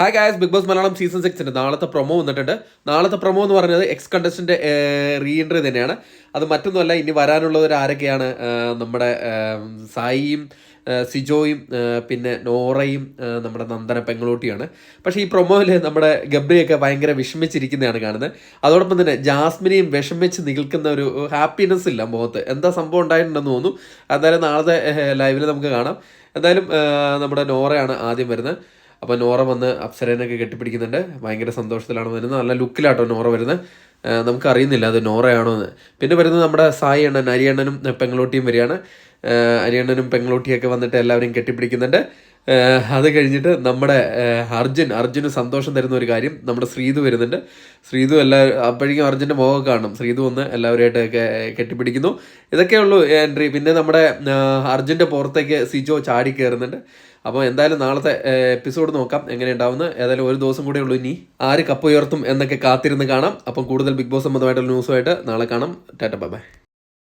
Hi guys Big Boss Malayalam season സിക്സിന്റെ നാളത്തെ promo വന്നിട്ടുണ്ട്. നാളത്തെ പ്രൊമോ എന്ന് പറയുന്നത് എക്സ് കണ്ടസ്റ്റന്റ് റീ എൻട്രി തന്നെയാണ്. അത് മറ്റൊന്നുമല്ല ഇനി വരാനുള്ളവർ ആരൊക്കെയാണ് നമ്മുടെ സായിയും സിജോയും പിന്നെ നോറയും നമ്മുടെ നന്ദന പെങ്ങളൂട്ടിയാണ്. പക്ഷേ ഈ പ്രൊമോയിൽ നമ്മുടെ ഗബ്രിയൊക്കെ ഭയങ്കര വിഷമിച്ചിരിക്കുന്നതാണ് കാണുന്നത് അതോടൊപ്പം തന്നെ ജാസ്മിനെയും വിഷമിച്ച് നിൽക്കുന്ന ഒരു ഹാപ്പിനെസ് ഇല്ല മുഖത്ത്. എന്താ സംഭവം ഉണ്ടായിട്ടുണ്ടെന്ന് തോന്നുന്നു. എന്തായാലും നാളത്തെ ലൈവിൽ നമുക്ക് കാണാം. എന്തായാലും നമ്മുടെ നോറയാണ് ആദ്യം വരുന്നത് അപ്പോൾ നോറ വന്ന് അപ്സരേനൊക്കെ കെട്ടിപ്പിടിക്കുന്നുണ്ട്. ഭയങ്കര സന്തോഷത്തിലാണ് വരുന്നത്. നല്ല ലുക്കിലാട്ടോ നോറ വരുന്നത്. നമുക്ക് അറിയുന്നില്ല അത് നോറയാണോ എന്ന്. പിന്നെ വരുന്നത് നമ്മുടെ സായി അണ്ണൻ അരിയണ്ണനും പെങ്ങളോട്ടിയും വരികയാണ്. അരിയണ്ണനും പെങ്ങളോട്ടിയൊക്കെ വന്നിട്ട് എല്ലാവരെയും കെട്ടിപ്പിടിക്കുന്നുണ്ട്. അത് കഴിഞ്ഞിട്ട് നമ്മുടെ അർജുൻ അർജുന് സന്തോഷം തരുന്ന ഒരു കാര്യം നമ്മുടെ ശ്രീതു വരുന്നുണ്ട്. ശ്രീതു എല്ലാ അപ്പോഴേക്കും അർജുന്റെ മുഖം കാണും ശ്രീതു ഒന്ന് എല്ലാവരുമായിട്ടൊക്കെ കെട്ടിപ്പിടിക്കുന്നു. ഇതൊക്കെയുള്ളൂ എൻട്രി. പിന്നെ നമ്മുടെ അർജുന്റെ പുറത്തേക്ക് സിജോ ചാടി കയറുന്നുണ്ട് അപ്പോൾ എന്തായാലും നാളത്തെ എപ്പിസോഡ് നോക്കാം എങ്ങനെ ഉണ്ടാവുന്ന ഏതായാലും ഒരു ദിവസം കൂടെ ഉള്ളൂ ഇനി. ആര് കപ്പ് ഉയർത്തും എന്നൊക്കെ കാത്തിരുന്ന് കാണാം. അപ്പം കൂടുതൽ ബിഗ് ബോസ് സംബന്ധമായിട്ടുള്ള ന്യൂസുമായിട്ട് നാളെ കാണാം. Tata bye.